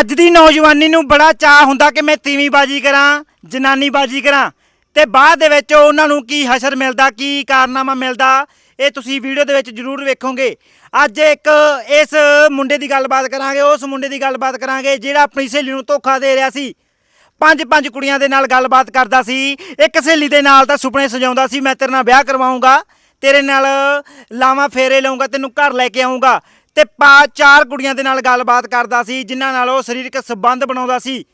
ਅੱਜ ਦੀ ਨੌਜਵਾਨੀ ਨੂੰ ਬੜਾ ਚਾਹ ਹੁੰਦਾ ਕਿ ਮੈਂ ਤੀਵੀਂ ਬਾਜੀ ਕਰਾਂ, ਜਨਾਨੀਬਾਜ਼ੀ ਕਰਾਂ। ਤੇ ਬਾਅਦ ਦੇ ਵਿੱਚ ਉਹਨਾਂ ਨੂੰ ਕੀ ਹਸ਼ਰ ਮਿਲਦਾ, ਕੀ ਕਾਰਨਾਮਾ ਮਿਲਦਾ, ਇਹ ਤੁਸੀਂ ਵੀਡੀਓ ਦੇ ਵਿੱਚ ਜ਼ਰੂਰ ਵੇਖੋਗੇ। ਅੱਜ ਇੱਕ ਇਸ ਮੁੰਡੇ ਦੀ ਗੱਲਬਾਤ ਕਰਾਂਗੇ, ਉਸ ਮੁੰਡੇ ਦੀ ਗੱਲਬਾਤ ਕਰਾਂਗੇ, ਜਿਹੜਾ ਆਪਣੀ ਸਹੇਲੀ ਨੂੰ ਧੋਖਾ ਦੇ ਰਿਹਾ ਸੀ। ਪੰਜ ਪੰਜ ਕੁੜੀਆਂ ਦੇ ਨਾਲ ਗੱਲਬਾਤ ਕਰਦਾ ਸੀ। ਇੱਕ ਸਹੇਲੀ ਦੇ ਨਾਲ ਤਾਂ ਸੁਪਨੇ ਸਜਾਉਂਦਾ ਸੀ, ਮੈਂ ਤੇਰੇ ਨਾਲ ਵਿਆਹ ਕਰਵਾਉਂਗਾ, ਤੇਰੇ ਨਾਲ ਲਾਵਾਂ ਫੇਰੇ ਲਊਂਗਾ, ਤੈਨੂੰ ਘਰ ਲੈ ਕੇ ਆਉਂਗਾ ਤੇ ਪਾ ਚਾਰ ਕੁੜੀਆਂ ਦੇ ਨਾਲ ਗੱਲਬਾਤ ਕਰਦਾ ਸੀ, ਜਿਨ੍ਹਾਂ ਨਾਲ ਉਹ ਸਰੀਰਕ ਸੰਬੰਧ ਬਣਾਉਂਦਾ ਸੀ।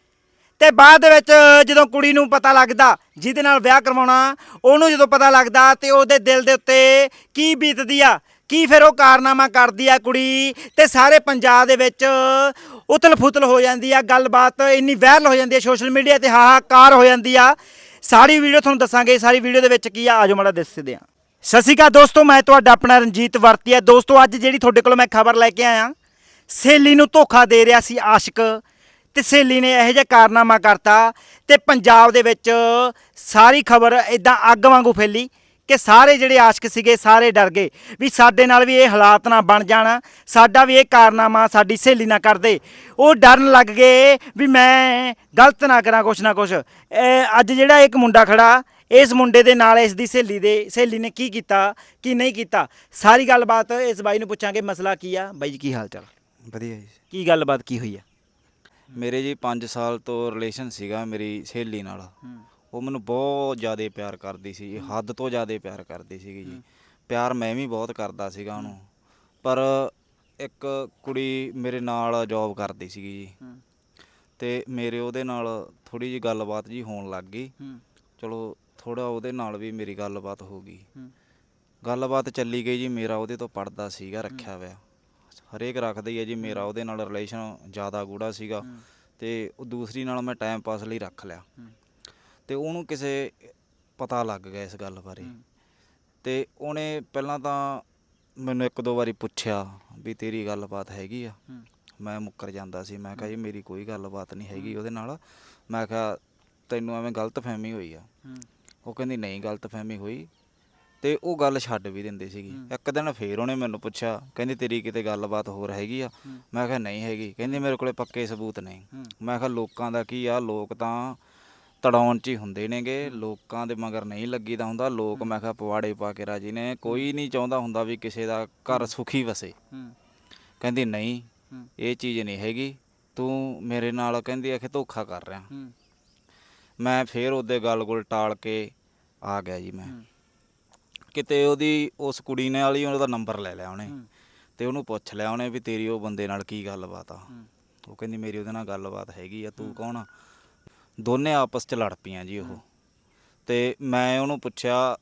ਤੇ ਬਾਅਦ ਦੇ ਵਿੱਚ ਜਦੋਂ ਕੁੜੀ ਨੂੰ ਪਤਾ ਲੱਗਦਾ, ਜਿਹਦੇ ਨਾਲ ਵਿਆਹ ਕਰਵਾਉਣਾ, ਉਹਨੂੰ ਜਦੋਂ ਪਤਾ ਲੱਗਦਾ ਤੇ ਉਹਦੇ ਦਿਲ ਦੇ ਉੱਤੇ ਕੀ ਬੀਤਦੀ ਆ, ਕੀ ਫਿਰ ਉਹ ਕਾਰਨਾਮਾ ਕਰਦੀ ਆ ਕੁੜੀ, ਤੇ ਸਾਰੇ ਪੰਜਾਬ ਦੇ ਵਿੱਚ ਉਥਲ ਫੁਤਲ ਹੋ ਜਾਂਦੀ ਆ, ਗੱਲਬਾਤ ਇੰਨੀ ਵਾਇਰਲ ਹੋ ਜਾਂਦੀ ਆ ਸੋਸ਼ਲ ਮੀਡੀਆ ਤੇ, ਹਾਹਾਕਾਰ ਹੋ ਜਾਂਦੀ ਆ। ਸਾਰੀ ਵੀਡੀਓ ਤੁਹਾਨੂੰ ਦੱਸਾਂਗੇ, ਸਾਰੀ ਵੀਡੀਓ ਦੇ ਵਿੱਚ ਕੀ ਆ, ਆਜੋ ਮਾੜਾ ਦੱਸਦੇ ਆ ਸਤਿ ਸ਼੍ਰੀ ਅਕਾਲ ਦੋਸਤੋ, ਮੈਂ ਤੁਹਾਡਾ ਆਪਣਾ ਰਣਜੀਤ ਵਰਤੀਆ ਦੋਸਤੋ, ਅੱਜ ਜਿਹੜੀ ਤੁਹਾਡੇ ਕੋਲ ਮੈਂ ਖਬਰ ਲੈ ਕੇ ਆਇਆ, ਸਹੇਲੀ ਨੂੰ ਧੋਖਾ ਦੇ ਰਿਹਾ ਸੀ ਆਸ਼ਿਕ ਤੇ ਸਹੇਲੀ ਨੇ ਇਹੋ ਜਿਹਾ ਕਾਰਨਾਮਾ ਕਰਤਾ ਤੇ ਪੰਜਾਬ ਦੇ ਵਿੱਚ ਸਾਰੀ ਖਬਰ ਇਦਾਂ ਅੱਗ ਵਾਂਗੂ ਫੈਲੀ ਕਿ ਸਾਰੇ ਜਿਹੜੇ ਆਸ਼ਿਕ ਸੀਗੇ, ਸਾਰੇ ਡਰ ਗਏ ਵੀ ਸਾਡੇ ਨਾਲ ਵੀ ਇਹ ਹਾਲਾਤ ਨਾ ਬਣ ਜਾਣ, ਸਾਡਾ ਵੀ ਇਹ ਕਾਰਨਾਮਾ ਸਾਡੀ ਸਹੇਲੀ ਨਾ ਕਰਦੇ ਉਹ ਡਰਨ ਲੱਗ ਗਏ ਵੀ ਮੈਂ ਗਲਤ ਨਾ ਕਰਾਂ ਕੁਛ ਨਾ ਕੁਛ। ਅੱਜ ਜਿਹੜਾ ਇੱਕ ਮੁੰਡਾ ਖੜਾ ਇਸ ਮੁੰਡੇ ਦੇ ਨਾਲ ਇਸ ਦੀ ਸਹੇਲੀ ਦੇ ਸਹੇਲੀ ਨੇ ਕੀ ਕੀਤਾ ਕੀ ਨਹੀਂ ਕੀਤਾ? ਸਾਰੀ ਗੱਲਬਾਤ ਇਸ ਬਾਈ ਨੂੰ ਪੁੱਛਾਂਗੇ ਮਸਲਾ ਕੀ ਆ? ਬਾਈ ਜੀ ਕੀ ਹਾਲ ਚਾਲ? ਵਧੀਆ ਜੀ। ਕੀ ਗੱਲਬਾਤ ਕੀ ਹੋਈ ਆ? ਮੇਰੇ ਜੀ 5 ਸਾਲ ਤੋਂ ਰਿਲੇਸ਼ਨ ਸੀਗਾ ਮੇਰੀ ਸਹੇਲੀ ਨਾਲ। ਉਹ ਮੈਨੂੰ ਬਹੁਤ ਜ਼ਿਆਦਾ ਪਿਆਰ ਕਰਦੀ ਸੀ ਜੀ ਹੱਦ ਤੋਂ ਜ਼ਿਆਦਾ ਪਿਆਰ ਕਰਦੀ ਸੀਗੀ ਜੀ। ਪਿਆਰ ਮੈਂ ਵੀ ਬਹੁਤ ਕਰਦਾ ਸੀਗਾ ਉਹਨੂੰ। ਪਰ ਇੱਕ ਕੁੜੀ ਮੇਰੇ ਨਾਲ ਜੌਬ ਕਰਦੀ ਸੀਗੀ ਜੀ। ਤੇ ਮੇਰੇ ਉਹਦੇ ਨਾਲ ਥੋੜੀ ਜੀ ਗੱਲਬਾਤ ਜੀ ਹੋਣ ਲੱਗ ਗਈ। ਚਲੋ ਥੋੜਾ ਉਹਦੇ ਨਾਲ ਵੀ ਮੇਰੀ ਗੱਲਬਾਤ ਹੋ ਗਈ। ਗੱਲਬਾਤ ਚੱਲੀ ਗਈ ਜੀ ਮੇਰਾ ਉਹਦੇ ਤੋਂ ਪੜਦਾ ਸੀਗਾ ਰੱਖਿਆ ਹੋਇਆ। ਹਰੇਕ ਰੱਖਦਾ ਹੀ ਹੈ ਜੀ ਮੇਰਾ ਉਹਦੇ ਨਾਲ ਰਿਲੇਸ਼ਨ ਜ਼ਿਆਦਾ ਗੂੜਾ ਸੀਗਾ ਤੇ ਉਹ ਦੂਸਰੀ ਨਾਲ ਮੈਂ ਟਾਈਮ ਪਾਸ ਲਈ ਰੱਖ ਲਿਆ। ਤੇ ਉਹਨੂੰ ਕਿਸੇ ਪਤਾ ਲੱਗ ਗਿਆ ਇਸ ਗੱਲ ਬਾਰੇ। ਤੇ ਉਹਨੇ ਪਹਿਲਾਂ ਤਾਂ ਮੈਨੂੰ ਇੱਕ ਦੋ ਵਾਰੀ ਪੁੱਛਿਆ ਵੀ ਤੇਰੀ ਗੱਲਬਾਤ ਹੈਗੀ ਆ? ਮੈਂ ਮੁੱਕਰ ਜਾਂਦਾ ਸੀ। ਮੈਂ ਕਿਹਾ ਜੀ ਮੇਰੀ ਕੋਈ ਗੱਲਬਾਤ ਨਹੀਂ ਹੈਗੀ ਉਹਦੇ ਨਾਲ। ਮੈਂ ਕਿਹਾ ਤੈਨੂੰ ਐਵੇਂ ਗਲਤਫਹਿਮੀ ਹੋਈ ਆ। ਉਹ ਕਹਿੰਦੀ ਨਹੀਂ ਗਲਤਫਹਿਮੀ ਹੋਈ। ਤੇ ਉਹ ਗੱਲ ਛੱਡ ਵੀ ਦਿੰਦੀ ਸੀਗੀ। ਇੱਕ ਦਿਨ ਫੇਰ ਉਹਨੇ ਮੈਨੂੰ ਪੁੱਛਿਆ ਕਹਿੰਦੀ ਤੇਰੀ ਕਿਤੇ ਗੱਲਬਾਤ ਹੋਰ ਹੈਗੀ ਆ? ਮੈਂ ਕਿਹਾ ਨਹੀਂ ਹੈਗੀ। ਕਹਿੰਦੀ ਮੇਰੇ ਕੋਲੇ ਪੱਕੇ ਸਬੂਤ ਨਹੀਂ। ਮੈਂ ਕਿਹਾ ਲੋਕਾਂ ਦਾ ਕੀ ਆ? ਲੋਕ ਤਾਂ ਤੜਾਉਣ ਚ ਹੀ ਹੁੰਦੇ ਨੇਗੇ। ਲੋਕਾਂ ਦੇ ਮਗਰ ਨਹੀਂ ਲੱਗੀਦਾ ਹੁੰਦਾ। ਲੋਕ ਮੈਂ ਕਿਹਾ ਪਵਾੜੇ ਪਾ ਕੇ ਰਾਜੀ ਨੇ। ਕੋਈ ਨਹੀਂ ਚਾਹੁੰਦਾ ਹੁੰਦਾ ਵੀ ਕਿਸੇ ਦਾ ਘਰ ਸੁਖੀ ਵਸੇ। ਕਹਿੰਦੀ ਨਹੀਂ ਇਹ ਚੀਜ਼ ਨਹੀਂ ਹੈਗੀ। ਤੂੰ ਮੇਰੇ ਨਾਲ ਕਹਿੰਦੀ ਆ ਕਿ ਧੋਖਾ ਕਰ ਰਿਹਾ ਮੈਂ ਫੇਰ ਉਹਦੇ ਗੱਲ ਗੁਲ ਟਾਲ ਕੇ ਆ ਗਿਆ ਜੀ ਮੈਂ। ਕਿਤੇ ਉਹਦੀ ਉਸ ਕੁੜੀ ਨੇ ਵਾਲੀ ਉਹਦਾ ਨੰਬਰ ਲੈ ਲਿਆ ਉਹਨੇ। ਤੇ ਉਹਨੂੰ ਪੁੱਛ ਲਿਆ ਉਹਨੇ ਵੀ ਤੇਰੀ ਉਹ ਬੰਦੇ ਨਾਲ ਕੀ ਗੱਲਬਾਤ ਆ। ਉਹ ਕਹਿੰਦੀ ਮੇਰੀ ਉਹਦੇ ਨਾਲ ਗੱਲਬਾਤ ਹੈਗੀ ਆ ਤੂੰ ਕੌਣ ਆ? ਦੋਨੇ ਆਪਸ ਚ ਲੜ ਪਈਆਂ ਜੀ ਉਹ। ਤੇ ਮੈਂ ਉਹਨੂੰ ਪੁੱਛਿਆ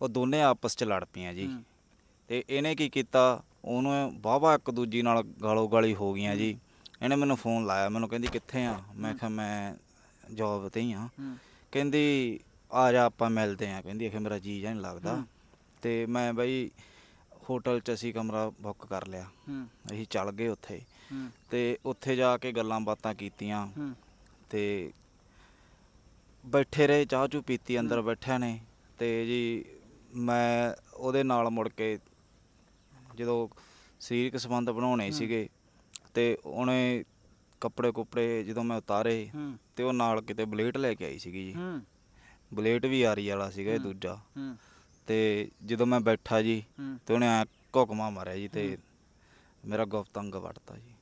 ਉਹ ਦੋਨੇ ਆਪਸ ਚ ਲੜ ਪਈਆਂ ਜੀ। ਤੇ ਇਹਨੇ ਕੀ ਕੀਤਾ? ਉਹਨੂੰ ਵਾਹਵਾ ਇੱਕ ਦੂਜੀ ਨਾਲ ਗਾਲੋ ਗਾਲੀ ਹੋ ਗਈਆਂ ਜੀ। ਇਹਨੇ ਮੈਨੂੰ ਫੋਨ ਲਾਇਆ ਮੈਨੂੰ ਕਹਿੰਦੀ ਕਿੱਥੇ ਆ? ਮੈਂ ਕਿਹਾ ਮੈਂ ਜੌਬ ਤੇ ਹੀ ਆ। ਕਹਿੰਦੀ ਆ ਜਾ ਆਪਾਂ ਮਿਲਦੇ ਆ। ਕਹਿੰਦੀ ਆਖੇ ਮੇਰਾ ਜੀ ਜਾਂ ਨਹੀਂ ਲੱਗਦਾ। ਤੇ ਮੈਂ ਬਈ ਹੋਟਲ 'ਚ ਅਸੀਂ ਕਮਰਾ ਬੁੱਕ ਕਰ ਲਿਆ। ਅਸੀਂ ਚੱਲ ਗਏ ਉੱਥੇ। ਤੇ ਉੱਥੇ ਜਾ ਕੇ ਗੱਲਾਂ ਬਾਤਾਂ ਕੀਤੀਆਂ। ਤੇ ਬੈਠੇ ਰਹੇ ਚਾਹ ਚੂ ਪੀਤੀ ਅੰਦਰ ਬੈਠਿਆ ਨੇ। ਤੇ ਜੀ ਮੈਂ ਉਹਦੇ ਨਾਲ ਮੁੜ ਕੇ ਜਦੋਂ ਸਰੀਰਕ ਸੰਬੰਧ ਬਣਾਉਣੇ ਸੀਗੇ ਤੇ ਉਹਨੇ ਕੱਪੜੇ ਕੁਪੜੇ ਜਦੋਂ ਮੈਂ ਉਤਾਰੇ ਤੇ ਉਹ ਨਾਲ ਕਿਤੇ ਬਲੇਟ ਲੈ ਕੇ ਆਈ ਸੀਗੀ ਜੀ। ਬਲੇਟ ਵੀ ਆਰੀ ਵਾਲਾ ਸੀਗਾ ਇਹ ਦੂਜਾ। ਤੇ ਜਦੋਂ ਮੈਂ ਬੈਠਾ ਜੀ ਤੇ ਉਹਨੇ ਐ ਘੁਕਮਾ ਮਾਰਿਆ ਜੀ ਤੇ ਮੇਰਾ ਗੁਪਤੰਗ ਵੜਤਾ ਜੀ।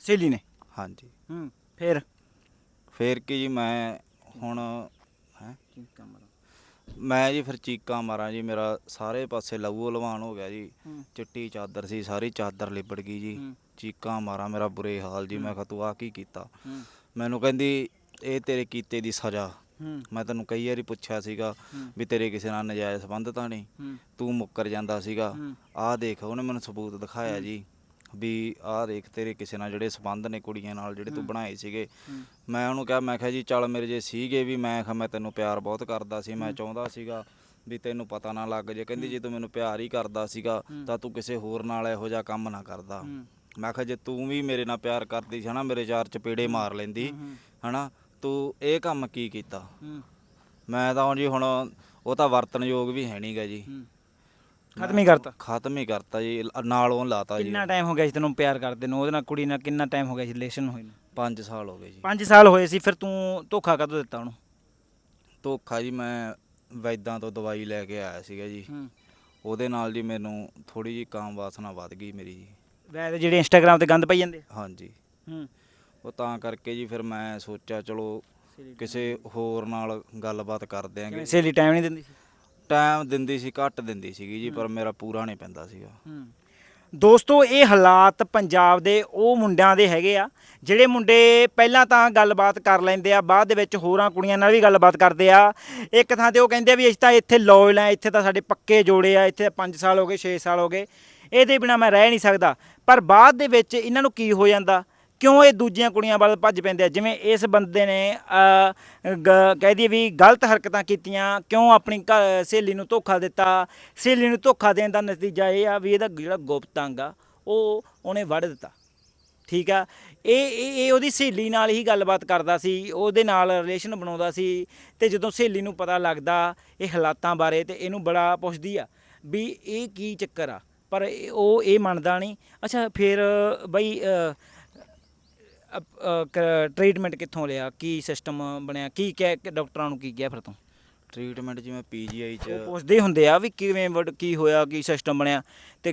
ਸਹੇਲੀ ਨੇ? ਹਾਂਜੀ। ਹੂੰ ਫਿਰ? ਫੇਰ ਕੀ ਜੀ ਮੈਂ ਹੁਣ ਹੈ? ਮੈਂ ਜੀ ਫਿਰ ਚੀਕਾਂ ਮਾਰਾਂ ਜੀ ਮੇਰਾ ਸਾਰੇ ਪਾਸੇ ਲਹੂ ਲਵਾਨ ਹੋ ਗਿਆ ਜੀ। ਚਿੱਟੀ ਚਾਦਰ ਸੀ ਸਾਰੀ ਚਾਦਰ ਲਿਬੜ ਗਈ ਜੀ। ਚੀਕਾਂ ਮਾਰਾਂ ਮੇਰਾ ਬੁਰੇ ਹਾਲ ਜੀ ਮੈਂ ਕਿਹਾ ਤੂੰ ਆ ਕੀ ਕੀਤਾ? ਮੈਨੂੰ ਕਹਿੰਦੀ ਇਹ ਤੇਰੇ ਕੀਤੇ ਦੀ ਸਜ਼ਾ। ਮੈਂ ਤੈਨੂੰ ਕਈ ਵਾਰੀ ਪੁੱਛਿਆ ਸੀਗਾ ਵੀ ਤੇਰੇ ਕਿਸੇ ਨਾਲ ਨਜਾਇਜ਼ ਸੰਬੰਧ ਤਾਂ ਨਹੀਂ? ਤੂੰ ਮੁੱਕਰ ਜਾਂਦਾ ਸੀਗਾ। ਆਹ ਦੇਖ ਉਹਨੇ ਮੈਨੂੰ ਸਬੂਤ ਦਿਖਾਇਆ ਜੀ ਵੀ ਆਹ ਦੇਖ ਤੇਰੇ ਕਿਸੇ ਨਾਲ ਜਿਹੜੇ ਸੰਬੰਧ ਨੇ ਕੁੜੀਆਂ ਨਾਲ ਜਿਹੜੇ ਤੂੰ ਬਣਾਏ ਸੀਗੇ। ਮੈਂ ਉਹਨੂੰ ਕਿਹਾ ਮੈਂ ਕਿਹਾ ਜੀ ਚੱਲ ਮੇਰੇ ਜੇ ਸੀਗੇ ਵੀ ਮੈਂ ਕਿਹਾ ਮੈਂ ਤੈਨੂੰ ਪਿਆਰ ਬਹੁਤ ਕਰਦਾ ਸੀ ਮੈਂ ਚਾਹੁੰਦਾ ਸੀਗਾ ਵੀ ਤੈਨੂੰ ਪਤਾ ਨਾ ਲੱਗ ਜੇ। ਕਹਿੰਦੀ ਜੇ ਤੂੰ ਮੈਨੂੰ ਪਿਆਰ ਹੀ ਕਰਦਾ ਸੀਗਾ ਤਾਂ ਤੂੰ ਕਿਸੇ ਹੋਰ ਨਾਲ ਇਹੋ ਜਿਹਾ ਕੰਮ ਨਾ ਕਰਦਾ। ਮੈਂ ਕਿਹਾ ਜੇ ਤੂੰ ਵੀ ਮੇਰੇ ਨਾਲ ਪਿਆਰ ਕਰਦੀ ਸੀ ਹਨਾ ਮੇਰੇ ਚਾਰ ਚਪੇੜੇ ਮਾਰ ਲੈਂਦੀ ਹਨਾ ਤੂੰ ਇਹ ਕੰਮ ਕੀ ਕੀਤਾ? ਮੈਂ ਤਾਂ ਜੀ ਹੁਣ ਉਹ ਤਾਂ ਵਰਤਨਯੋਗ ਵੀ ਹੈ ਨਹੀਂਗਾ ਜੀ। ਖਤਮ ਹੀ ਕਰਤਾ? ਖਤਮ ਹੀ ਕਰਤਾ ਜੀ ਨਾਲ ਲਾਤਾ ਜੀ। ਕਿੰਨਾ ਟਾਈਮ ਹੋ ਗਿਆ ਸੀ ਤੈਨੂੰ ਪਿਆਰ ਕਰਦੇ ਨੂੰ? ਉਹਦੇ ਨਾਲ ਕੁੜੀ ਨਾਲ ਕਿੰਨਾ ਟਾਈਮ ਹੋ ਗਿਆ ਸੀ ਰਿਲੇਸ਼ਨ ਹੋਏ ਨੂੰ? 5 ਸਾਲ ਹੋ ਗਏ ਜੀ। 5 ਸਾਲ ਹੋਏ ਸੀ ਫਿਰ ਤੂੰ ਧੋਖਾ ਕਦੋਂ ਦਿੱਤਾ ਉਹਨੂੰ? ਧੋਖਾ ਜੀ ਮੈਂ ਵੈਦਾਂ ਤੋਂ ਦਵਾਈ ਲੈ ਕੇ ਆਇਆ ਸੀਗਾ ਜੀ। ਉਹਦੇ ਨਾਲ ਜੀ ਮੈਨੂੰ ਥੋੜੀ ਜੀ ਕਾਮ ਵਾਸਨਾ ਵੱਧ ਗਈ ਮੇਰੀ ਜੀ। ਵੈਸੇ ਜਿਹੜੇ ਇੰਸਟਾਗ੍ਰam ਤੇ ਗੰਦ ਪਈ ਜਾਂਦੇ ਹਾਂਜੀ। ਹੂੰ। ਉਹ ਤਾਂ ਕਰਕੇ ਜੀ ਫਿਰ ਮੈਂ ਸੋਚਿਆ ਚਲੋ ਕਿਸੇ ਹੋਰ ਨਾਲ ਗੱਲਬਾਤ ਕਰ ਦਿਆਂਗੇ। ਸਹੇਲੀ ਟਾਈਮ ਨਹੀਂ ਦਿੰਦੀ ਸੀ? ਟਾਈਮ ਦਿੰਦੀ ਸੀ ਘੱਟ ਦਿੰਦੀ ਸੀਗੀ ਜੀ ਪਰ ਮੇਰਾ ਪੂਰਾ ਨਹੀਂ ਪੈਂਦਾ ਸੀਗਾ। ਦੋਸਤੋ ਇਹ ਹਾਲਾਤ ਪੰਜਾਬ ਦੇ ਉਹ ਮੁੰਡਿਆਂ ਦੇ ਹੈਗੇ ਆ ਜਿਹੜੇ ਮੁੰਡੇ ਪਹਿਲਾਂ ਤਾਂ ਗੱਲਬਾਤ ਕਰ ਲੈਂਦੇ ਆ ਬਾਅਦ ਦੇ ਵਿੱਚ ਹੋਰਾਂ ਕੁੜੀਆਂ ਨਾਲ ਵੀ ਗੱਲਬਾਤ ਕਰਦੇ ਆ। ਇੱਕ ਥਾਂ ਤੇ ਉਹ ਕਹਿੰਦੇ ਆ ਵੀ ਅਸੀਂ ਤਾਂ ਇੱਥੇ ਲੋਇਲ ਆ ਇੱਥੇ ਤਾਂ ਸਾਡੇ ਪੱਕੇ ਜੋੜੇ ਆ ਇੱਥੇ 5 ਸਾਲ ਹੋ ਗਏ 6 ਸਾਲ ਹੋ ਗਏ। ਇਹਦੇ ਬਿਨਾ ਮੈਂ ਰਹਿ ਨਹੀਂ ਸਕਦਾ। ਪਰ ਬਾਅਦ ਦੇ ਵਿੱਚ ਇਹਨਾਂ ਨੂੰ ਕੀ ਹੋ ਜਾਂਦਾ? ਕਿਉਂ ਇਹ ਦੂਜੀਆਂ ਕੁੜੀਆਂ ਵੱਲ ਭੱਜ ਪੈਂਦੇ ਆ? ਜਿਵੇਂ ਇਸ ਬੰਦੇ ਨੇ ਗ- ਕਹਿ ਦਈਏ ਵੀ ਗਲਤ ਹਰਕਤਾਂ ਕੀਤੀਆਂ, ਕਿਉਂ ਆਪਣੀ ਘ- ਸਹੇਲੀ ਨੂੰ ਧੋਖਾ ਦਿੱਤਾ? ਸਹੇਲੀ ਨੂੰ ਧੋਖਾ ਦੇਣ ਦਾ ਨਤੀਜਾ ਇਹ ਆ ਵੀ ਇਹਦਾ ਜਿਹੜਾ ਗੁਪਤ ਅੰਗ ਆ, ਉਹ ਉਹਨੇ ਵੜ ਦਿੱਤਾ। ਠੀਕ ਆ? ਇਹ ਇਹ ਇਹ ਉਹਦੀ ਸਹੇਲੀ ਨਾਲ ਹੀ ਗੱਲਬਾਤ ਕਰਦਾ ਸੀ, ਉਹਦੇ ਨਾਲ ਰਿਲੇਸ਼ਨ ਬਣਾਉਂਦਾ ਸੀ ਤੇ ਜਦੋਂ ਸਹੇਲੀ ਨੂੰ ਪਤਾ ਲੱਗਦਾ ਇਹ ਹਾਲਾਤਾਂ ਬਾਰੇ ਤੇ ਇਹਨੂੰ ਬੜਾ ਪੁੱਛਦੀ ਆ ਵੀ ਇਹ ਕੀ ਚੱਕਰ ਆ? ਪਰ ਉਹ ਇਹ ਮੰਨਦਾ ਨਹੀਂ। ਅੱਛਾ ਫਿਰ ਬਈ ਟ੍ਰੀਟਮੈਂਟ ਕਿੱਥੋਂ ਲਿਆ? ਕੀ ਸਿਸਟਮ ਬਣਿਆ? ਕੀ ਕਹਿ ਕੇ ਡਾਕਟਰਾਂ ਨੂੰ ਕੀ ਕਿਹਾ ਫਿਰ ਤੂੰ? ਟ੍ਰੀਟਮੈਂਟ ਜਿਵੇਂ ਪੀਜੀਆਈ ਚ ਉਹ ਪੁੱਛਦੇ ਹੁੰਦੇ ਆ ਵੀ ਕਿਵੇਂ ਕੀ ਹੋਇਆ ਕੀ ਸਿਸਟਮ ਬਣਿਆ? ਤੇ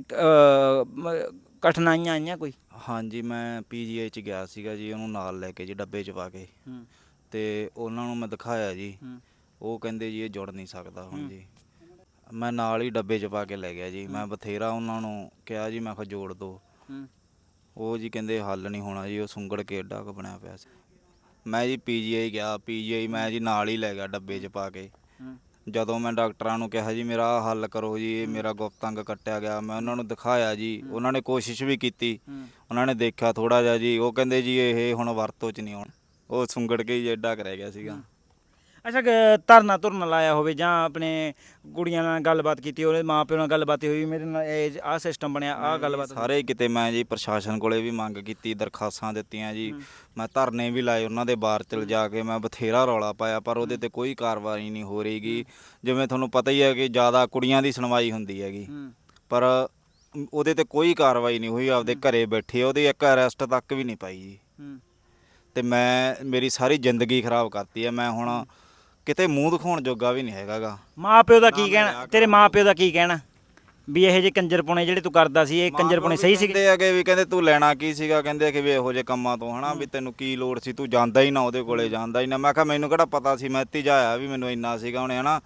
ਕਠਿਨਾਈਆਂ ਆਈਆਂ ਕੋਈ? ਹਾਂਜੀ ਮੈਂ ਪੀਜੀਆਈ ਚ ਗਿਆ ਸੀਗਾ ਜੀ ਉਹਨੂੰ ਨਾਲ ਲੈ ਕੇ ਜੀ ਡੱਬੇ ਚ ਪਾ ਕੇ। ਤੇ ਉਹਨਾਂ ਨੂੰ ਮੈਂ ਦਿਖਾਇਆ ਜੀ। ਉਹ ਕਹਿੰਦੇ ਜੀ ਇਹ ਜੁੜ ਨਹੀਂ ਸਕਦਾ ਹੁਣ ਜੀ। ਮੈਂ ਨਾਲ ਹੀ ਡੱਬੇ ਚ ਪਾ ਕੇ ਲੈ ਗਿਆ ਜੀ। ਮੈਂ ਬਥੇਰਾ ਉਹਨਾਂ ਨੂੰ ਕਿਹਾ ਜੀ ਮੈਂ ਕਿਹਾ ਜੋੜ ਦੋ। ਉਹ ਜੀ ਕਹਿੰਦੇ ਹੱਲ ਨਹੀਂ ਹੋਣਾ ਜੀ ਉਹ ਸੁੰਗੜ ਕੇ ਏਡਾ ਕੁ ਬਣਿਆ ਪਿਆ ਸੀ। ਮੈਂ ਜੀ ਪੀਜੀਆਈ ਗਿਆ ਪੀਜੀਆਈ ਮੈਂ ਜੀ ਨਾਲ ਹੀ ਲੈ ਗਿਆ ਡੱਬੇ 'ਚ ਪਾ ਕੇ। ਜਦੋਂ ਮੈਂ ਡਾਕਟਰਾਂ ਨੂੰ ਕਿਹਾ ਜੀ ਮੇਰਾ ਆਹ ਹੱਲ ਕਰੋ ਜੀ ਇਹ ਮੇਰਾ ਗੁਪਤ ਅੰਗ ਕੱਟਿਆ ਗਿਆ। ਮੈਂ ਉਹਨਾਂ ਨੂੰ ਦਿਖਾਇਆ ਜੀ ਉਹਨਾਂ ਨੇ ਕੋਸ਼ਿਸ਼ ਵੀ ਕੀਤੀ। ਉਹਨਾਂ ਨੇ ਦੇਖਿਆ ਥੋੜਾ ਜਿਹਾ ਜੀ ਉਹ ਕਹਿੰਦੇ ਜੀ ਇਹ ਹੁਣ ਵਰਤੋਂ 'ਚ ਨਹੀਂ ਆਉਣ। ਉਹ ਸੁੰਗੜ ਕੇ ਹੀ ਏਡਾ ਕਰ ਗਿਆ ਸੀਗਾ। ਅੱਛਾ ਗ- ਧਰਨਾ ਧੁਰਨਾ ਲਾਇਆ ਹੋਵੇ ਜਾਂ ਆਪਣੇ ਕੁੜੀਆਂ ਨਾਲ ਗੱਲਬਾਤ ਕੀਤੀ ਉਹਦੇ ਮਾਪਿਆਂ ਨਾਲ ਗੱਲਬਾਤ ਹੋਈ ਮੇਰੇ ਨਾਲ ਇਹ ਆਹ ਸਿਸਟਮ ਬਣਿਆ ਆਹ ਗੱਲਬਾਤ ਸਾਰੇ ਕਿਤੇ ਮੈਂ ਜੀ ਪ੍ਰਸ਼ਾਸਨ ਕੋਲੇ ਵੀ ਮੰਗ ਕੀਤੀ ਦਰਖਾਸਤਾਂ ਦਿੱਤੀਆਂ ਜੀ। ਮੈਂ ਧਰਨੇ ਵੀ ਲਾਏ ਉਹਨਾਂ ਦੇ ਬਾਹਰ ਚਲ ਜਾ ਕੇ ਮੈਂ ਬਥੇਰਾ ਰੌਲਾ ਪਾਇਆ ਪਰ ਉਹਦੇ ਤੇ ਕੋਈ ਕਾਰਵਾਈ ਨਹੀਂ ਹੋ ਰਹੀਗੀ ਜਿਵੇਂ ਤੁਹਾਨੂੰ ਪਤਾ ਹੀ ਹੈ ਕਿ ਜ਼ਿਆਦਾ ਕੁੜੀਆਂ ਦੀ ਸੁਣਵਾਈ ਹੁੰਦੀ ਹੈਗੀ। ਹੂੰ। ਪਰ ਉਹਦੇ ਤੇ ਕੋਈ ਕਾਰਵਾਈ ਨਹੀਂ ਹੋਈ ਆਪਦੇ ਘਰੇ ਬੈਠੇ ਉਹਦੀ ਇੱਕ ਅਰੈਸਟ ਤੱਕ ਵੀ ਨਹੀਂ ਪਾਈ ਜੀ। ਹੂੰ। ਤੇ ਮੈਂ ਮੇਰੀ ਸਾਰੀ ਜ਼ਿੰਦਗੀ ਖਰਾਬ ਕਰਤੀ ਹੈ। ਮੈਂ ਹੁਣ ਕਿਤੇ ਮੂੰਹ ਦਿਖਾਉਣ ਜੋਗਾ ਵੀ ਨਹੀਂ ਹੈਗਾਗਾ। ਮਾਪਿਓ ਦਾ ਕੀ ਕਹਿਣਾ? ਤੇਰੇ ਮਾਪਿਓ ਦਾ ਕੀ ਕਹਿਣਾ? ਵੀ ਇਹੋ ਜਿਹੇ ਕੰਜਰਪੁਣੇ ਜਿਹੜੇ ਤੂੰ ਕਰਦਾ ਸੀ ਇਹ ਕੰਜਰਪੁਣੇ ਸਹੀ ਸੀਗੇ? ਕਹਿੰਦੇ ਹੈਗੇ ਵੀ ਕਹਿੰਦੇ ਤੂੰ ਲੈਣਾ ਕੀ ਸੀਗਾ ਕਹਿੰਦੇ ਕਿ ਵੀ ਇਹੋ ਜਿਹੇ ਕੰਮਾਂ ਤੋਂ ਹਨਾ ਵੀ ਤੈਨੂੰ ਕੀ ਲੋੜ ਸੀ ਤੂੰ ਜਾਂਦਾ ਹੀ ਨਾ ਉਹਦੇ ਕੋਲੇ ਜਾਂਦਾ ਹੀ ਨਾ। ਮੈਂ ਕਿਹਾ ਮੈਨੂੰ ਕਿਹੜਾ ਪਤਾ ਸੀ ਮੈਂ ਧਿਜਾਇਆ ਵੀ ਮੈਨੂੰ ਇੰਨਾ ਸੀਗਾ ਉਹਨੇ ਹਨਾ।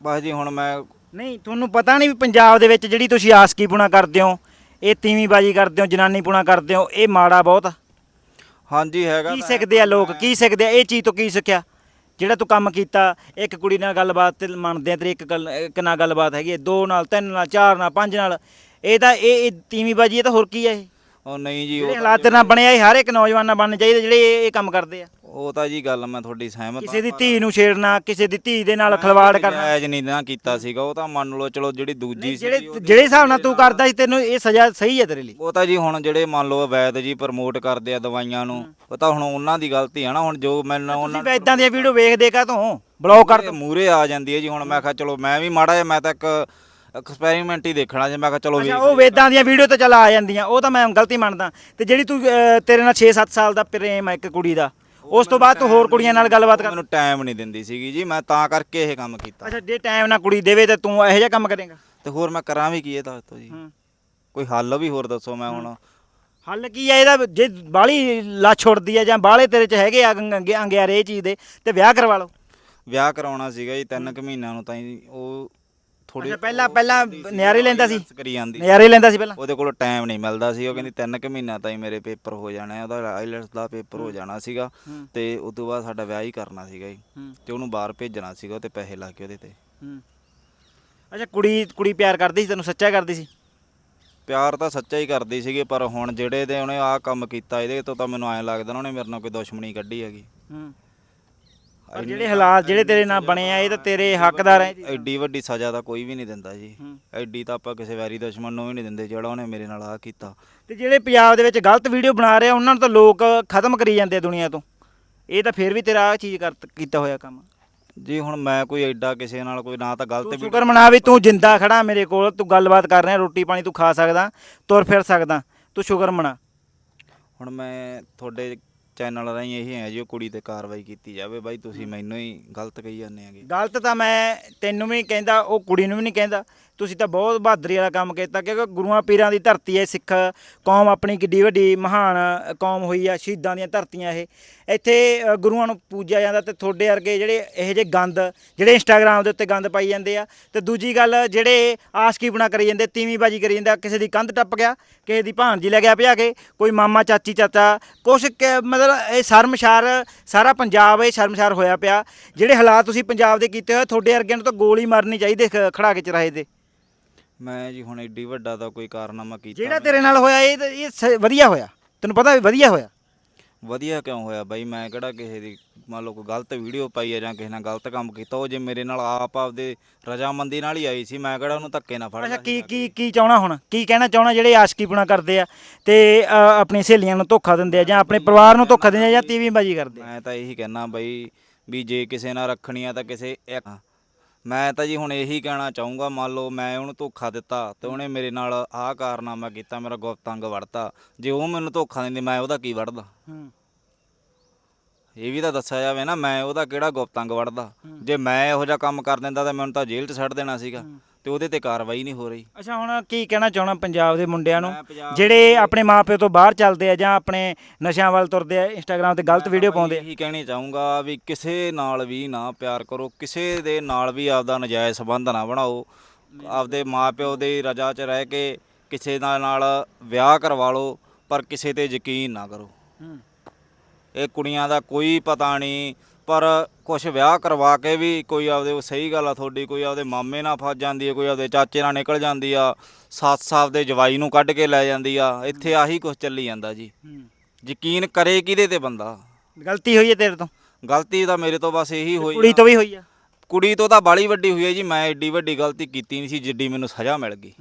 ਬਸ ਜੀ ਹੁਣ ਮੈਂ ਨਹੀਂ ਤੁਹਾਨੂੰ ਪਤਾ ਨਹੀਂ ਵੀ ਪੰਜਾਬ ਦੇ ਵਿੱਚ ਜਿਹੜੀ ਤੁਸੀਂ ਆਸਕੀ ਪੁਣਾ ਕਰਦੇ ਹੋ ਇਹ ਤੀਵੀਂ ਬਾਜੀ ਕਰਦੇ ਹੋ ਜਨਾਨੀ ਪੁਣਾ ਕਰਦੇ ਹੋ ਇਹ ਮਾੜਾ ਬਹੁਤ ਆ। ਹਾਂਜੀ ਹੈਗਾ ਕੀ ਤਾਂ ਸਿੱਖਦੇ ਆ ਲੋਕ ਕੀ ਸਿੱਖਦੇ ਆ ਇਹ ਚੀਜ਼ ਤੋਂ ਕੀ ਸਿੱਖਿਆ? ਜਿਹੜਾ ਤੂੰ ਕੰਮ ਕੀਤਾ ਇੱਕ ਕੁੜੀ ਨਾਲ ਗੱਲਬਾਤ ਤੇ ਮੰਨਦੇ ਆ ਤੇਰੀ ਇੱਕ ਗੱਲ ਇੱਕ ਨਾਲ ਗੱਲਬਾਤ ਹੈਗੀ ਹੈ, ਦੋ ਨਾਲ ਤਿੰਨ ਨਾਲ ਚਾਰ ਨਾਲ ਪੰਜ ਨਾਲ ਇਹ ਤਾਂ ਇਹ ਇਹ ਤੀਵੀਂ ਬਾਜੀ ਇਹ ਤਾਂ ਹੋਰ ਕੀ ਆ ਇਹ? ਉਹ ਨਹੀਂ ਜੀ ਉਹ ਜਿਹੜੇ ਤਾਂ ਹਾਲਾਤ ਨਾਲ ਬਣਿਆ ਇਹ ਹਰ ਇੱਕ ਨੌਜਵਾਨ ਨਾਲ ਬਣਨੇ ਚਾਹੀਦੇ ਜਿਹੜੇ ਇਹ ਇਹ ਕੰਮ ਕਰਦੇ ਆ। ਉਹ ਤਾਂ ਜੀ ਗੱਲ ਮੈਂ ਤੁਹਾਡੀ ਸਹਿਮਤ ਕਿਸੇ ਦੀ ਧੀ ਨੂੰ ਛੇੜਨਾ ਕਿਸੇ ਦੀ ਧੀ ਦੇ ਨਾਲ ਖਲਵਾੜ ਕਰਨਾ। ਜਾਇਜ਼ ਨਹੀਂ ਨਾ ਕੀਤਾ ਸੀਗਾ ਉਹ ਤਾਂ ਮੰਨ ਲਓ ਚਲੋ ਜਿਹੜੀ ਦੂਜੀ ਜਿਹੜੇ ਸੀਗੀ ਜਿਹੜੇ ਹਿਸਾਬ ਨਾਲ ਤੂੰ ਕਰਦਾ ਸੀ ਤੈਨੂੰ ਇਹ ਸਜ਼ਾ ਸਹੀ ਹੈ ਤੇਰੇ ਲਈ। ਉਹ ਤਾਂ ਜੀ ਹੁਣ ਜਿਹੜੇ ਮੰਨ ਲਓ ਵੈਦ ਜੀ ਪ੍ਰਮੋਟ ਕਰਦੇ ਆ ਦਵਾਈਆਂ ਨੂੰ ਉਹ ਤਾਂ ਹੁਣ ਉਹਨਾਂ ਦੀ ਗਲਤੀ ਆ ਨਾ ਹੁਣ ਜੋ ਮੈਨੂੰ ਉਹਨਾਂ ਤੁਸੀਂ ਇਦਾਂ ਦੀਆਂ ਵੀਡੀਓ ਵੇਖਦੇ ਕਾ ਤੂੰ ਬਲੌਕ ਕਰ ਮੂਰੇ ਆ ਜਾਂਦੀ ਹੈ ਜੀ ਹੁਣ ਮੈਂ ਕਿਹਾ ਚਲੋ ਮੈਂ ਵੀ ਮਾੜਾ ਜਿਹਾ ਮੈਂ ਤਾਂ ਇੱਕ ਐਕਸਪੈਰੀਮੈਂਟ ਹੀ ਦੇਖਣਾ ਜੇ ਮੈਂ ਕਿਹਾ ਚਲੋ ਅੱਛਾ ਉਹ ਵੇਦਾਂ ਦੀਆਂ ਵੀਡੀਓ ਤੇ ਚੱਲ ਆ ਜਾਂਦੀਆਂ ਉਹ ਤਾਂ ਮੈਂ ਗਲਤੀ ਮੰਨਦਾ। ਤੇ ਜਿਹੜੀ ਤੂੰ ਅਹ, ਤੇਰੇ ਨਾਲ 6-7 ਸਾਲ ਦਾ ਪ੍ਰੇਮ ਆ ਇੱਕ ਕੁੜੀ ਦਾ ਉਸ ਤੋਂ ਬਾਅਦ ਤੂੰ ਹੋਰ ਕੁੜੀਆਂ ਨਾਲ ਗੱਲਬਾਤ ਕਰ। ਮੈਨੂੰ ਟਾਈਮ ਨਹੀਂ ਦਿੰਦੀ ਸੀਗੀ ਜੀ ਮੈਂ ਤਾਂ ਕਰਕੇ ਇਹ ਕੰਮ ਕੀਤਾ। ਅੱਛਾ ਜੇ ਟਾਈਮ ਨਾਲ ਕੁੜੀ ਦੇਵੇ ਤੇ ਤੂੰ ਇਹੋ ਜਿਹਾ ਕੰਮ ਕਰੇਗਾ? ਤੇ ਹੋਰ ਮੈਂ ਕਰਾਂ ਵੀ ਕੀ ਇਹ ਦੱਸ ਦਿਓ ਜੀ ਕੋਈ ਹੱਲ ਵੀ ਹੋਰ ਦੱਸੋ ਮੈਂ ਹੁਣ। ਹੱਲ ਕੀ ਆ ਇਹਦਾ? ਜੇ ਬਾਲੀ ਲੱਛ ਛੁੱਟਦੀ ਆ ਜਾਂ ਬਾਲੇ ਤੇਰੇ ਚ ਹੈਗੇ ਆ ਅੰਗ- ਅੰਗੇ ਅੰਗਿਆਰੇ ਇਹ ਚੀਜ਼ ਦੇ ਤੇ ਵਿਆਹ ਕਰਵਾ ਲਓ। ਵਿਆਹ ਕਰਾਉਣਾ ਸੀਗਾ ਜੀ ਤਿੰਨ ਕੁ ਮਹੀਨਿਆਂ ਨੂੰ ਤਾਂ ਉਹ ਥੋੜੀ ਅੱਛਾ ਪਹਿਲਾਂ ਪਹਿਲਾਂ ਨਿਆਰੇ ਲੈਂਦਾ ਸੀ? ਕਰੀ ਜਾਂਦੀ ਨਿਆਰੇ ਲੈਂਦਾ ਸੀ ਪਹਿਲਾਂ? ਉਹਦੇ ਕੋਲ ਟਾਈਮ ਨਹੀਂ ਮਿਲਦਾ ਸੀ। ਉਹ ਕਹਿੰਦੀ ਤਿੰਨ ਕੁ ਮਹੀਨਿਆਂ ਤਾਈਂ ਮੇਰੇ ਪੇਪਰ ਹੋ ਜਾਣੇ ਉਹਦਾ ਆਈਲੈਟਸ ਦਾ ਪੇਪਰ ਹੋ ਜਾਣਾ ਸੀਗਾ। ਤੇ ਉਸ ਤੋਂ ਬਾਅਦ ਸਾਡਾ ਵਿਆਹ ਹੀ ਕਰਨਾ ਸੀਗਾ ਜੀ। ਹੂੰ। ਤੇ ਉਹਨੂੰ ਬਾਹਰ ਭੇਜਣਾ ਸੀਗਾ ਤੇ ਪੈਸੇ ਲਾ ਕੇ ਉਹਦੇ ਤੇ। ਹੂੰ। ਅੱਛਾ ਕੁੜੀ ਕੁੜੀ ਪਿਆਰ ਕਰਦੀ ਸੀ ਤੈਨੂੰ ਸੱਚਾ ਕਰਦੀ ਸੀ? ਪਿਆਰ ਤਾਂ ਸੱਚਾ ਹੀ ਕਰਦੀ ਸੀਗੀ ਪਰ ਹੁਣ ਜਿਹੜੇ ਤੇ ਉਹਨੇ ਆਹ ਕੰਮ ਕੀਤਾ ਇਹਦੇ ਤੋਂ ਤਾਂ ਮੈਨੂੰ ਐਂ ਲੱਗਦਾ ਨਾ ਉਹਨੇ ਮੇਰੇ ਨਾਲ ਕੋਈ ਦੁਸ਼ਮਣੀ ਕੱਢੀ ਹੈਗੀ। ਹੂੰ। ਪਰ ਜਿਹੜੇ ਹਾਲਾਤ ਜਿਹੜੇ ਤੇਰੇ ਨਾਲ ਬਣੇ ਆ ਇਹ ਤਾਂ ਤੇਰੇ ਹੱਕਦਾਰ ਹੈ ਐਡੀ ਵੱਡੀ ਸਜ਼ਾ ਤਾਂ ਕੋਈ ਵੀ ਨਹੀਂ ਦਿੰਦਾ ਜੀ। ਐਡੀ ਤਾਂ ਆਪਾਂ ਕਿਸੇ ਵੈਰੀ ਦੁਸ਼ਮਣ ਨੂੰ ਵੀ ਨਹੀਂ ਦਿੰਦੇ ਜਿਹੜਾ ਉਹਨੇ ਮੇਰੇ ਨਾਲ ਆਹ ਕੀਤਾ। ਤੇ ਜਿਹੜੇ ਪੰਜਾਬ ਦੇ ਵਿੱਚ ਗਲਤ ਵੀਡੀਓ ਬਣਾ ਰਹੇ ਆ ਉਹਨਾਂ ਨੂੰ ਤਾਂ ਲੋਕ ਖਤਮ ਕਰੀ ਜਾਂਦੇ ਆ ਦੁਨੀਆ ਤੋਂ। ਇਹ ਤਾਂ ਫਿਰ ਵੀ ਤੇਰਾ ਆਹ ਚੀਜ਼ ਕਰ ਕੀਤਾ ਹੋਇਆ ਕੰਮ। ਜੀ ਹੁਣ ਮੈਂ ਕੋਈ ਐਡਾ ਕਿਸੇ ਨਾਲ ਕੋਈ ਨਾ ਤਾਂ ਗਲਤ ਤੂੰ ਵੀ ਸ਼ੁਕਰ ਮਨਾ ਵੀ ਤੂੰ ਜਿੰਦਾ ਖੜਾ ਮੇਰੇ ਕੋਲ ਤੂੰ ਗੱਲਬਾਤ ਕਰ ਰਿਹਾ ਰੋਟੀ ਪਾਣੀ ਤੂੰ ਖਾ ਸਕਦਾ ਤੁਰ ਫਿਰ ਸਕਦਾ। ਤੂੰ ਸ਼ੁਕਰ ਮਨਾ। ਹੁਣ ਮੈਂ ਤੁਹਾਡੇ ਚੈਨਲ ਰਾਹੀਂ ਇਹੀ ਹੈ ਜੀ ਉਹ ਕੁੜੀ ਤੇ ਕਾਰਵਾਈ ਕੀਤੀ ਜਾਵੇ ਬਾਈ ਤੁਸੀਂ ਮੈਨੂੰ ਹੀ ਗਲਤ ਕਹੀ ਜਾਂਦੇ ਆਗੇ ਗਲਤ ਤਾਂ ਮੈਂ ਤੈਨੂੰ ਵੀ ਨਹੀਂ ਕਹਿੰਦਾ ਉਹ ਕੁੜੀ ਨੂੰ ਵੀ ਨਹੀਂ ਕਹਿੰਦਾ। ਤੁਸੀਂ ਤਾਂ ਬਹੁਤ ਬਹਾਦਰੀ ਵਾਲਾ ਕੰਮ ਕੀਤਾ, ਕਿਉਂਕਿ ਗੁਰੂਆਂ ਪੀਰਾਂ ਦੀ ਧਰਤੀ ਹੈ ਸਿੱਖ ਕੌਮ ਆਪਣੀ ਕਿੱਡੀ ਵੱਡੀ ਮਹਾਨ ਕੌਮ ਹੋਈ ਆ, ਸ਼ਹੀਦਾਂ ਦੀਆਂ ਧਰਤੀਆਂ ਇਹ। ਇੱਥੇ ਗੁਰੂਆਂ ਨੂੰ ਪੂਜਿਆ ਜਾਂਦਾ ਤੇ ਤੁਹਾਡੇ ਵਰਗੇ ਜਿਹੜੇ ਇਹੋ ਜਿਹੇ ਗੰਦ, ਜਿਹੜੇ ਇੰਸਟਾਗ੍ਰam ਦੇ ਉੱਤੇ ਗੰਦ ਪਾਈ ਜਾਂਦੇ ਆ। ਤੇ ਦੂਜੀ ਗੱਲ, ਜਿਹੜੇ ਆਸ਼ਕੀ ਬਣਾ ਕਰੀ ਜਾਂਦੇ, ਤੀਵੀਂ ਬਾਜੀ ਕਰੀ ਜਾਂਦਾ ਕਿਸੇ ਦੀ ਕੰਧ ਟੱਪ ਗਿਆ, ਕਿਸੇ ਦੀ ਭਾਣਜੀ ਲੈ ਗਿਆ ਭਜਾ ਕੇ, ਕੋਈ ਮਾਮਾ, ਚਾਚੀ, ਚਾਚਾ, ਕੁਛ ਕੁ- ਮਤਲਬ ਇਹ ਸ਼ਰਮਸ਼ਾਰ, ਸਾਰਾ ਪੰਜਾਬ ਇਹ ਸ਼ਰਮਸ਼ਾਰ ਹੋਇਆ ਪਿਆ। ਜਿਹੜੇ ਹਾਲਾਤ ਤੁਸੀਂ ਪੰਜਾਬ ਦੇ ਕੀਤੇ ਹੋਏ, ਤੁਹਾਡੇ ਵਰਗਿਆਂ ਨੂੰ ਤਾਂ ਗੋਲੀ ਮਾਰਨੀ ਚਾਹੀਦੀ, ਖ- ਖੜਾ ਕੇ ਚਰਾਏ ਦੇ ਮੈਂ ਜੀ ਹੁਣ ਐਡੀ ਵੱਡਾ ਤਾਂ ਕੋਈ ਕਾਰਨਾਮਾ ਕੀਤਾ ਜਿਹੜਾ। ਤੇਰੇ ਨਾਲ ਹੋਇਆ ਇਹ ਤਾਂ- ਇਹ ਸ- ਵਧੀਆ ਹੋਇਆ। ਤੈਨੂੰ ਪਤਾ ਵੀ ਵਧੀਆ ਹੋਇਆ? ਵਧੀਆ ਕਿਉਂ ਹੋਇਆ ਬਾਈ? ਮੈਂ ਕਿਹੜਾ ਕਿਸੇ ਦੀ ਮੰਨ ਲਓ ਕੋਈ ਗਲਤ ਵੀਡੀਓ ਪਾਈ ਹੈ ਜਾਂ ਕਿਸੇ ਨਾਲ ਗਲਤ ਕੰਮ ਕੀਤਾ ਉਹ ਜੇ ਮੇਰੇ ਨਾਲ ਆਪ ਆਪਦੇ ਰਜਾਮੰਦੀ ਨਾਲ ਹੀ ਆਈ ਸੀ ਮੈਂ ਕਿਹੜਾ ਉਹਨੂੰ ਧੱਕੇ ਨਾਲ ਫੜਦਾ ਅੱਛਾ ਕੀ ਕੀ ਕੀ ਚਾਹਣਾ ਹੁਣ? ਕੀ ਕਹਿਣਾ ਚਾਹਣਾ ਜਿਹੜੇ ਆਸ਼ਕੀਪੁਣਾ ਕਰਦੇ ਆ ਤੇ ਅ, ਆਪਣੀ ਸਹੇਲੀਆਂ ਨੂੰ ਧੋਖਾ ਦਿੰਦੇ ਆ ਜਾਂ ਆਪਣੇ ਪਰਿਵਾਰ ਨੂੰ ਧੋਖਾ ਦਿੰਦੇ ਆ ਜਾਂ ਤੀਵੀਂ ਬਾਜੀ ਕਰਦੇ ਆ? ਮੈਂ ਤਾਂ ਇਹੀ ਕਹਿਣਾ ਬਾਈ ਵੀ ਜੇ ਕਿਸੇ ਨਾਲ ਰੱਖਣੀ ਆ ਤਾਂ ਕਿਸੇ ਇੱਕ ਮੈਂ ਤਾਂ ਜੀ ਹੁਣ ਇਹੀ ਕਹਿਣਾ ਚਾਹੂੰਗਾ ਮੰਨ ਲਓ ਮੈਂ ਉਹਨੂੰ ਧੋਖਾ ਦਿੱਤਾ ਤੇ ਉਹਨੇ ਮੇਰੇ ਨਾਲ ਆਹ ਕਾਰਨਾਮਾ ਕੀਤਾ ਮੇਰਾ ਗੁਪਤ ਅੰਗ ਵੜਤਾ। ਜੇ ਉਹ ਮੈਨੂੰ ਧੋਖਾ ਦਿੰਦੀ ਮੈਂ ਉਹਦਾ ਕੀ ਵੜਦਾ? ਹੂੰ। ਇਹ ਵੀ ਤਾਂ ਦੱਸਿਆ ਜਾਵੇ ਨਾ ਮੈਂ ਉਹਦਾ ਕਿਹੜਾ ਗੁਪਤ ਅੰਗ ਵੜਦਾ? ਜੇ ਮੈਂ ਇਹੋ ਜਿਹਾ ਕੰਮ ਕਰ ਦਿੰਦਾ ਤਾਂ ਮੈਨੂੰ ਤਾਂ ਜੇਲ੍ਹ 'ਚ ਛੱਡ ਦੇਣਾ ਸੀਗਾ। ਤੇ ਉਹਦੇ ਤੇ ਕਾਰਵਾਈ ਨਹੀਂ ਹੋ ਰਹੀ। ਅੱਛਾ ਹੁਣ ਕੀ ਕਹਿਣਾ ਚਾਹਣਾ ਪੰਜਾਬ ਦੇ ਮੁੰਡਿਆਂ ਨੂੰ? ਮੈਂ ਪੰਜਾਬ ਜਿਹੜੇ ਆਪਣੇ ਮਾਪਿਓ ਤੋਂ ਬਾਹਰ ਚੱਲਦੇ ਆ ਜਾਂ ਆਪਣੇ ਨਸ਼ਿਆਂ ਵੱਲ ਤੁਰਦੇ ਆ ਇੰਸਟਾਗ੍ਰam ਤੇ ਗਲਤ ਵੀਡੀਓ ਪਾਉਂਦੇ ਆ? ਇਹੀ ਕਹਿਣੀ ਚਾਹੂੰਗਾ ਵੀ ਕਿਸੇ ਨਾਲ ਵੀ ਨਾ ਪਿਆਰ ਕਰੋ ਕਿਸੇ ਦੇ ਨਾਲ ਵੀ ਆਪਦਾ ਨਜਾਇਜ਼ ਸੰਬੰਧ ਨਾ ਬਣਾਓ। ਆਪਦੇ ਮਾਪਿਓ ਦੀ ਰਜਾ 'ਚ ਰਹਿ ਕੇ ਕਿਸੇ ਨਾਲ ਨਾਲ ਵਿਆਹ ਕਰਵਾ ਲਓ ਪਰ ਕਿਸੇ ਤੇ ਯਕੀਨ ਨਾ ਕਰੋ। ਇਹ ਕੁੜੀਆਂ ਦਾ ਕੋਈ ਪਤਾ ਨਹੀਂ ਪਰ ਕੁਝ ਵਿਆਹ ਕਰਵਾ ਕੇ ਵੀ ਕੋਈ ਆਪਦੇ ਸਹੀ ਗੱਲ ਆ ਤੁਹਾਡੀ ਕੋਈ ਆਪਦੇ ਮਾਮੇ ਨਾਲ ਫਸ ਜਾਂਦੀ ਹੈ ਕੋਈ ਆਪਦੇ ਚਾਚੇ ਨਾਲ ਨਿਕਲ ਜਾਂਦੀ ਆ ਸੱਸ ਆਪਦੇ ਜਵਾਈ ਨੂੰ ਕੱਢ ਕੇ ਲੈ ਜਾਂਦੀ ਆ ਇੱਥੇ ਆਹੀ ਕੁਝ ਚੱਲੀ ਜਾਂਦਾ ਜੀ। ਯਕੀਨ ਕਰੇ ਕਿਹਦੇ ਤੇ ਬੰਦਾ? ਗਲਤੀ ਹੋਈ ਹੈ ਤੇਰੇ ਤੋਂ? ਗਲਤੀ ਤਾਂ ਮੇਰੇ ਤੋਂ ਬਸ ਇਹੀ ਹੋਈ ਕੁੜੀ। ਤੋਂ ਵੀ ਹੋਈ ਆ? ਕੁੜੀ ਤੋਂ ਤਾਂ ਬਾਲੀ ਵੱਡੀ ਹੋਈ ਹੈ ਜੀ ਮੈਂ ਏਡੀ ਵੱਡੀ ਗਲਤੀ ਕੀਤੀ ਨਹੀਂ ਸੀ ਜਿੱਡੀ ਮੈਨੂੰ ਸਜ਼ਾ ਮਿਲ ਗਈ।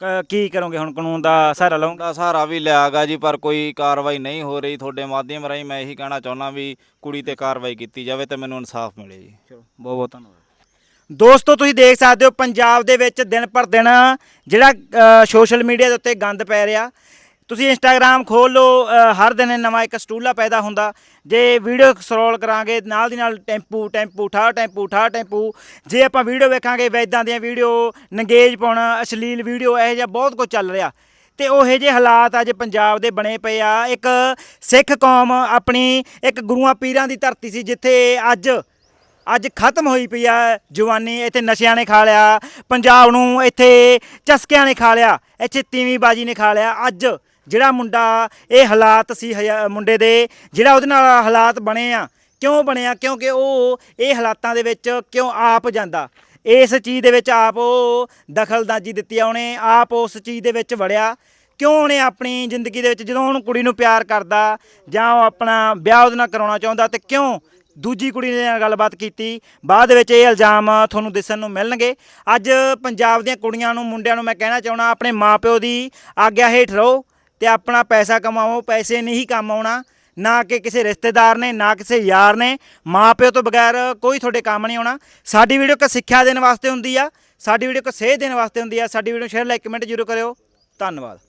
ਕ- ਕੀ ਕਰੋਗੇ ਹੁਣ? ਕਾਨੂੰਨ ਦਾ ਸਹਾਰਾ ਲਓਗੇ? ਦਾ ਸਹਾਰਾ ਵੀ ਲਿਆਗਾ ਜੀ ਪਰ ਕੋਈ ਕਾਰਵਾਈ ਨਹੀਂ ਹੋ ਰਹੀ। ਤੁਹਾਡੇ ਮਾਧਿਅਮ ਰਾਹੀਂ ਮੈਂ ਇਹੀ ਕਹਿਣਾ ਚਾਹੁੰਦਾ ਵੀ ਕੁੜੀ ਤੇ ਕਾਰਵਾਈ ਕੀਤੀ ਜਾਵੇ ਤੇ ਮੈਨੂੰ ਇਨਸਾਫ ਮਿਲੇ ਜੀ। ਚਲੋ ਬਹੁਤ ਬਹੁਤ ਧੰਨਵਾਦ। ਦੋਸਤੋ ਤੁਸੀਂ ਦੇਖ ਸਕਦੇ ਹੋ ਪੰਜਾਬ ਦੇ ਵਿੱਚ ਦਿਨ ਪਰ ਦਿਨ ਜਿਹੜਾ ਸੋਸ਼ਲ ਮੀਡੀਆ ਦੇ ਉੱਤੇ ਗੰਦ ਪੈ ਰਿਹਾ। ਤੁਸੀਂ ਇੰਸਟਾਗ੍ਰam ਖੋਲ ਲਓ ਅ, ਹਰ ਦਿਨ ਨਵਾਂ ਇੱਕ ਸਟੂਲਾ ਪੈਦਾ ਹੁੰਦਾ। ਜੇ ਵੀਡੀਓ ਸਕਰੋਲ ਕਰਾਂਗੇ ਨਾਲ ਦੀ ਨਾਲ ਟੈਂਪੂ ਟੈਂਪੂ ਠਾ ਟੈਂਪੂ ਠਾ ਟੈਂਪੂ। ਜੇ ਆਪਾਂ ਵੀਡੀਓ ਵੇਖਾਂਗੇ ਵੈਦਾਂ ਦੀਆਂ ਵੀਡੀਓ ਨੰਗੇਜ ਪਾਉਣਾ ਅਸ਼ਲੀਲ ਵੀਡੀਓ ਇਹੋ ਜਿਹਾ ਬਹੁਤ ਕੁਝ ਚੱਲ ਰਿਹਾ। ਤੇ ਉਹੇ ਜਿਹੇ ਹਾਲਾਤ ਅੱਜ ਪੰਜਾਬ ਦੇ ਬਣੇ ਪਏ ਆ। ਇੱਕ ਸਿੱਖ ਕੌਮ ਆਪਣੀ ਇੱਕ ਗੁਰੂਆਂ ਪੀਰਾਂ ਦੀ ਧਰਤੀ ਸੀ ਜਿੱਥੇ ਅੱਜ ਅੱਜ ਖਤਮ ਹੋਈ ਪਈ ਆ ਜਵਾਨੀ। ਇੱਥੇ ਨਸ਼ਿਆਂ ਨੇ ਖਾ ਲਿਆ ਪੰਜਾਬ ਨੂੰ ਇੱਥੇ ਚਸਕਿਆਂ ਨੇ ਖਾ ਲਿਆ ਇੱਥੇ ਤੀਵੀਂ ਬਾਜੀ ਨੇ ਖਾ ਲਿਆ। ਅੱਜ ਜਿਹੜਾ ਮੁੰਡਾ, ਇਹ ਹਾਲਾਤ ਸੀ ਹਜਾ- ਮੁੰਡੇ ਦੇ, ਜਿਹੜਾ ਉਹਦੇ ਨਾਲ ਹਾਲਾਤ ਬਣੇ ਆ। ਕਿਉਂ ਬਣਿਆ ਕਿਉਂਕਿ ਉਹ ਇਹ ਹਾਲਾਤਾਂ ਦੇ ਵਿੱਚ ਕਿਉਂ ਆਪ ਜਾਂਦਾ? ਇਸ ਚੀਜ਼ ਦੇ ਵਿੱਚ ਆਪ ਉਹ ਦਖਲਅੰਦਾਜ਼ੀ ਦਿੱਤੀ ਆ ਉਹਨੇ, ਆਪ ਉਸ ਚੀਜ਼ ਦੇ ਵਿੱਚ ਵੜਿਆ। ਕਿਉਂ ਉਹਨੇ ਆਪਣੀ ਜ਼ਿੰਦਗੀ ਦੇ ਵਿੱਚ ਜਦੋਂ ਉਹਨੂੰ ਕੁੜੀ ਨੂੰ ਪਿਆਰ ਕਰਦਾ, ਜਾਂ ਉਹ ਆਪਣਾ ਵਿਆਹ ਉਹਦੇ ਨਾਲ ਕਰਾਉਣਾ ਚਾਹੁੰਦਾ, ਤੇ ਕਿਉਂ ਦੂਜੀ ਕੁੜੀ ਦੇ ਨਾਲ ਗੱਲਬਾਤ ਕੀਤੀ? ਬਾਅਦ ਵਿੱਚ ਇਹ ਇਲਜ਼ਾਮ ਤੁਹਾਨੂੰ ਦਿਸਣ ਨੂੰ ਮਿਲਣਗੇ। ਅੱਜ ਪੰਜਾਬ ਦੀਆਂ ਕੁੜੀਆਂ ਨੂੰ, ਮੁੰਡਿਆਂ ਨੂੰ ਮੈਂ ਕਹਿਣਾ ਚਾਹਣਾ ਆਪਣੇ ਮਾਪਿਓ ਦੀ ਆਗਿਆ ਹੇਠ ਰਹੋ। ਤੇ ਆਪਣਾ ਪੈਸਾ ਕਮਾਓ, ਪੈਸੇ ਨਹੀਂ ਕੰਮ ਆਉਣਾ, ਨਾ ਕਿ ਕਿਸੇ ਰਿਸ਼ਤੇਦਾਰ ਨੇ, ਨਾ ਕਿਸੇ ਯਾਰ ਨੇ, ਮਾਪਿਓ ਤੋਂ ਬਗੈਰ ਕੋਈ ਤੁਹਾਡੇ ਕੰਮ ਨਹੀਂ ਆਉਣਾ। ਸਾਡੀ ਵੀਡੀਓ ਇੱਕ ਸਿੱਖਿਆ ਦੇਣ ਵਾਸਤੇ ਹੁੰਦੀ ਆ, ਸਾਡੀ ਵੀਡੀਓ ਇੱਕ ਸੇਧ ਦੇਣ ਵਾਸਤੇ ਹੁੰਦੀ ਆ, ਸਾਡੀ ਵੀਡੀਓ ਸ਼ੇਅਰ ਲਾਈਕ ਕਮੈਂਟ ਜ਼ਰੂਰ ਕਰਿਓ। ਧੰਨਵਾਦ।